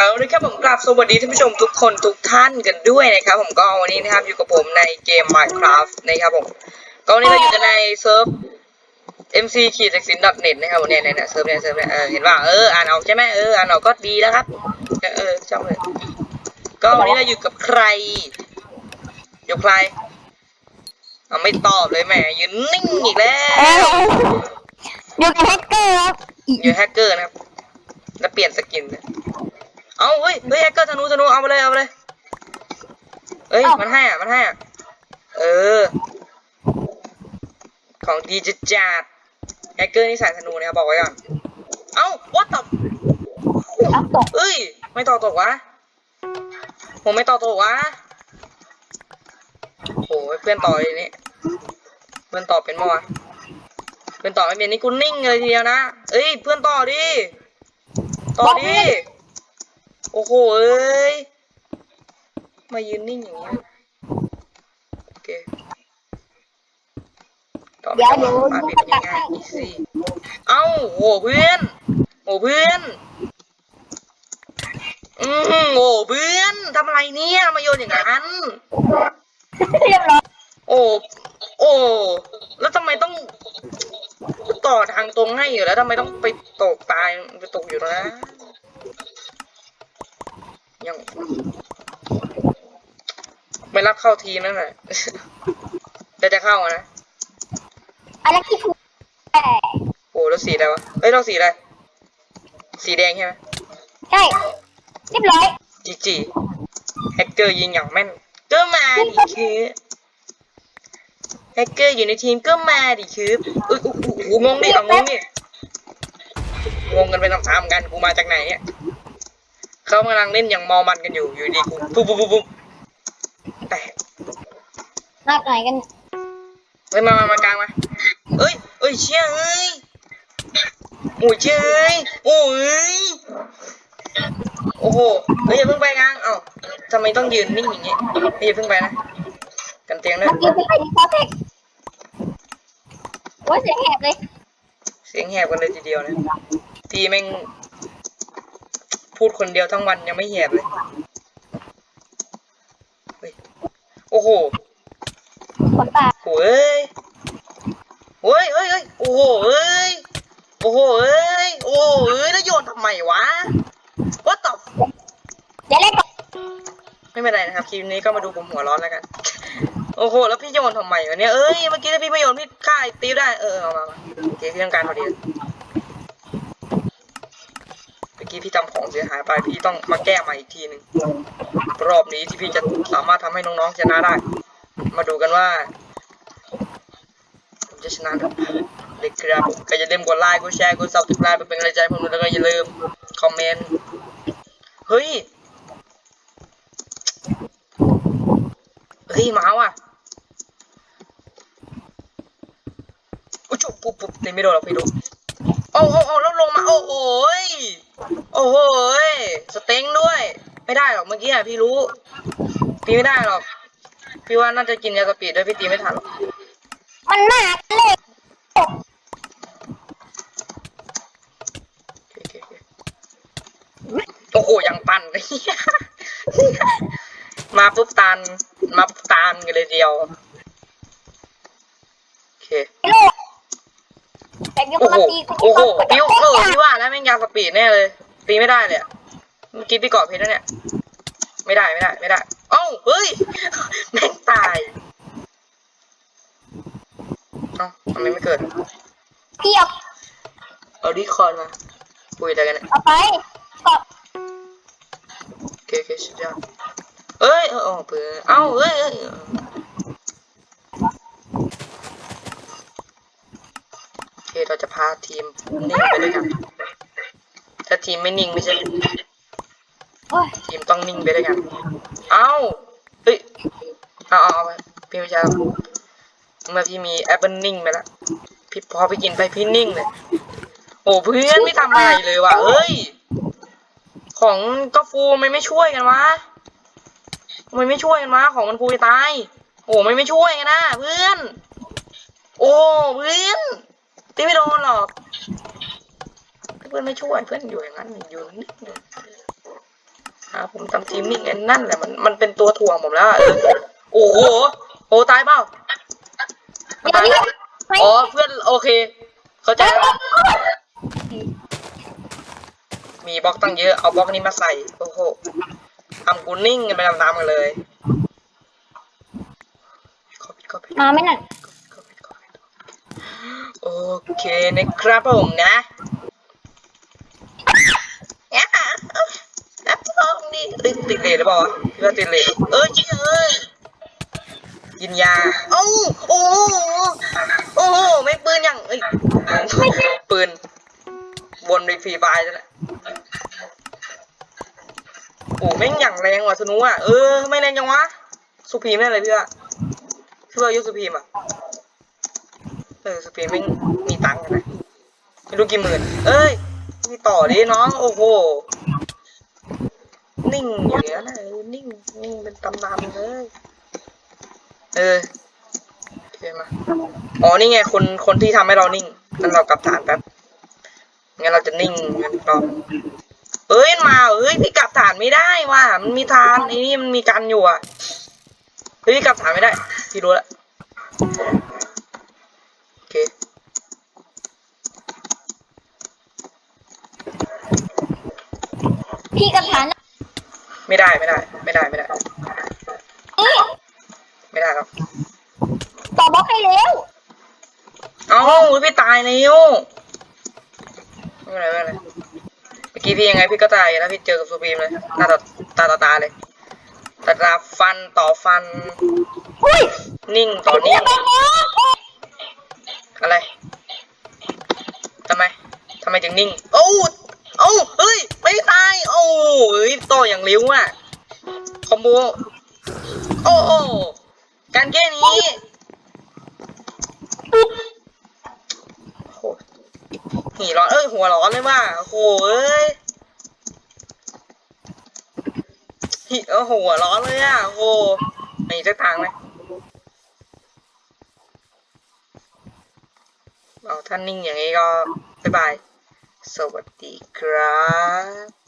เอาเลยครับผมกราบสวัสดีท่านผู้ชมทุกคนทุกท่านกันด้วยนะครับ ผมก็วันนี้นะครับอยู่กับผมในเกม Minecraft นะครับผมก็วันนี้เราอยู่กันในเซิร์ฟ mc ขีด n net นะครับผมเนี่ยเนี่ยเนี่ยเซิร์ฟเนี่ยเซิร์ฟเนี่ยเออเห็นว่าเอออ่านออกใช่ไหมเอออ่านออกก็ดีแล้วครับเออเออชอบเลยก็วันนี้เราอยู่กับใครอยู่ใครเอาไม่ตอบเลยแหมยืนนิ่งอีกแล้วเอออยู่กับแฮกเกอร์ครับอยู่แฮกเกอร์นะครับแล้วเปลี่ยนสกิน เนี่ยเอาเฮ้ยเฮ้ยแฮกเกอร์ธนูธนูเอาไปเลยเอาไปเลยเอ้ยมันให้อะมันให้อะเออ ของดีจัดจัดแฮกเกอร์นี่สายธนูนะครับบอกไว้ก่อนเอ้า what the อัพตกเอ้ย ไม่ต่อตกวะผมไม่ต่อตกวะโอ้ยเพื่อนต่อเลยนี่เพื่อนต่อเป็นมั้วะเพื่อนต่อไม่เป็นนี่กูนิ่งเลยทีเดียวนะเอ้ยเพื่อนต่อดิต่อดิ โอ้โหเอ้ย มายืนนิ่งอย่างนี้โอเคต่อไม่เดี๋ยวต้องเดี๋ยวมาดูปิดประกาศง่ายให้ๆ easy เอ้าโหเพื่อนโอ้เพื่อนอืมโอ้เพื่อนทำอะไรเนี่ยมาโยนอย่างนั้นเรียบร้อยโอ้โอ้แล้วทำไมต้องต่อทางตรงให้อยู่แล้วทำไมต้องไปตกตายไปตกอยู่นะ ยัง ไม่รับเข้าทีมนั่นแหละแต่จะเข้าอะนะอะไรที่ถูกแต่โอ้แล้วสีอะไรวะเฮ้ยเราสีอะไร สีแดงใช่ไหมใช่เรียบร้อยจีจีแฮกเกอร์ยิงอย่างแม่นก็มาดิคือแฮกเกอร์อยู่ในทีมก็มาดิคืออุ้ยอุ้ยอุ้ยอุ้ยงงดิเอางงดิงงกันไปตามๆกันกูมาจากไหนเนี่ย เขากำลังเล่นอย่างเมอมันกันอยู่อยู่ดีกูปุ๊บปุ๊บปุ๊บปุ๊บแตกนับไหนกันเฮ้ยมามามากลางมาเอ้ยเอ้ยเชี่ยเอ้ยโอ้ยเชี่ยเอ้ยโอ้ยโอ้โหเฮ้ยอย่าเพิ่งไปกลางเอ้าทำไมต้องยืนนิ่งอย่างงี้เฮ้ยอย่าเพิ่งไปนะกันเตียงด้วยเมื่อกี้ไปที่คอเทคโอ้ยเสียงแหบเลยเสียงแหบกันเลยทีเดียวนะพี่แม่ง พูดคนเดียวทั้งวันยังไม่แหบเลยเฮ้ยโอ้โหขนตาโอ้ยเฮ้ยเฮ้ยเฮ้ยโอ้โหเอ้ย โอ้โหเอ้ย โอ้โหเอ้ย แล้วโยนทำไมวะ What the f- เดี๋ยวเล่นก่อนไม่เป็นไรนะครับคลิปนี้ก็มาดูผมหัวร้อนแล้วกัน โอ้โห แล้วพี่โยนทำไมวะเนี่ย เอ้ย เมื่อกี้ถ้าพี่ไม่โยนพี่ฆ่าไอ้ตีฟได้ เออเอามามาโอเคพี่ต้องการพอดีเมื่อ กี้พี่ทำของเสียหายไปพี่ต้องมาแก้ใหม่อีกทีหนึ่งรอบนี้ที่พี่จะสามารถทำให้น้องๆชนะได้ มาดูกันว่าผมจะชนะหรือเล็กครับก็อย่าลืมกดไลค์กดแชร์กดซับสไครป์เป็นกำลังใจให้ผมแล้วก็อย่าลืมคอมเมนต์เฮ้ยเฮ้ยมาว่ะอุ้ยจุ๊บปุ๊บปุ๊บนี่ไม่โดนหรอกพี่ดูโอ้โหโอ้แล้วลงมา โอ้โหย โอ้โหยสเต็งด้วย ไม่ได้หรอกเมื่อกี้อะพี่รู้ พี่ไม่ได้หรอก พี่ว่าน่าจะกินยาสปีดด้วยพี่ตีไม่ทันหรอกมันหนักเลยโอเคโอเคโอเคโอ้โหยังปั่นเลย มาปุ๊บตันมาปุ๊บตันกันเลยเดียว โอเค โลก แต่ยังโอ้โหมาตีกูโอ้โหที่พี่คเอออเทคพี่ว่าแล้วแม่งยาวสปีดแน่เลย ตีไม่ได้เลยอะเมื่อกี้พี่เกาะเพชรแล้วเนี่ย ไม่ได้ไม่ได้ไม่ได้เอ้าเฮ้ยแม่งตายเอ้าทำไมไม่เกิดพี่เอาเอาดีคอร์ดมาคุยอะไรกันเนี่ยเอาไปก็โอเคโอเคสุดยอดเอ้ยเออเอาเปืนเอ้าเอ้ย เอ้ยเอ้ยโอเคเราจะพาทีมนิ่งไปด้วยกัน ถ้าทีมไม่นิ่งไม่ใช่โอ้ยทีมต้องนิ่งไปด้วยกัน เอ้า เฮ้ย เอาเอาเอาไปพี่ไม่ใช่แล้วเมื่อพี่มีแอปเปิลนิ่งไปแล้ว พี่พอพี่กินไปพี่นิ่งเลย โอ้เพื่อนไม่ทำอะไรเลยว่ะ เฮ้ย ของก็ฟูมันไม่ช่วยกันวะทำไมันไม่ช่วยกันวะของมันฟูจะตาย โอ้มันไม่ช่วยกันนะเพื่อน โอ้เพื่อน ตีไม่โดนหรอก เพื่อนไม่ช่วยเพื่อนอยู่อย่างนั้นอยู่นิ่งๆอ่าผมทำทีมนิ่งไอ้นั่นแหละมันมันเป็นตัวถ่วงผมแล้วอะเออโอ้โหโอ้ตายเปล่ามันเดี๋ยวตายนี้แล้วไม่อ๋อเพื่อนโอเค เข้าใจแล้วมีบล็อกตั้งเยอะเอาบล็อกนี้มาใส่โอ้โหทำกูนิ่งกันไปตามๆกันเลยขอปิดขอปิดมาไหม่นั่นโอ เคนะครับผมนะอะน้ำทองนี่ติดเลทหรือเปล่าพี่ว่าติดเลทเออจริงเอ้ยกินยาโอ้โอ้โอ้ไม่ปืนยังเอ้ยปืนบนในฟรีไฟล์นั่นแหละโอ้แม่งอย่างแรงว่ะสนุอะเออไม่แรงจังวะสุพีมแน่เลยพี่ว่าพี่ว่ายุสุพีมอะ เออสเปนไม่มีตังค์กันนะไม่รู้กี่หมื่น เอ้ยมีต่อดิน้อง โอ้โห นิ่งอย่างเงี้ยนะเออนิ่ง นิ่งเป็นตำนานเลยเอออเคมาอ๋อ นี่ไง คน คนที่ทำให้เรานิ่งงั้นเรากลับฐานแป๊บ งั้นเราจะนิ่งกันต่อเอ้ยมาเอ้ยพี่กลับฐานไม่ได้ว่ะ มันมีทานไอ้นี่มันมีกันอยู่อะ เฮ้ยกลับฐานไม่ได้ พี่รู้แล้ว โอเค พี่กับฐาน ไม่ได้ไม่ได้ ไม่ได้ไม่ได้นี่ไม่ได้ครับต่อบล็อกให้เร็วเอ้าพี่ตายแล้วไม่เป็นไรไม่เป็นไรเมื่อกี้พี่ยังไงพี่ก็ตายแล้วพี่เจอกับซูบีมเลยหน้าต่อตาต่อตาเลยตาตาฟันต่อฟัน อุ้ยนิ่งต่อนิ่งแบงค์อะไรทำไมทำไมถึงนิ่ง โอ้เอ้าเฮ้ย ไม่ตาย โอ้เฮ้ยต่ออย่างเร็วอะ คอมโบ โอ้โอ้การแก้นี้โอ้โหหีร้อน เอ้ย หัวร้อนเลยว่ะโอ้เอ้ยหีเออหัวร้อนเลยอะโอ้โหมีสักทางไหมเอาท่านนิ่งอย่างนี้ก็บ๊ายบาย สวัสดีครับ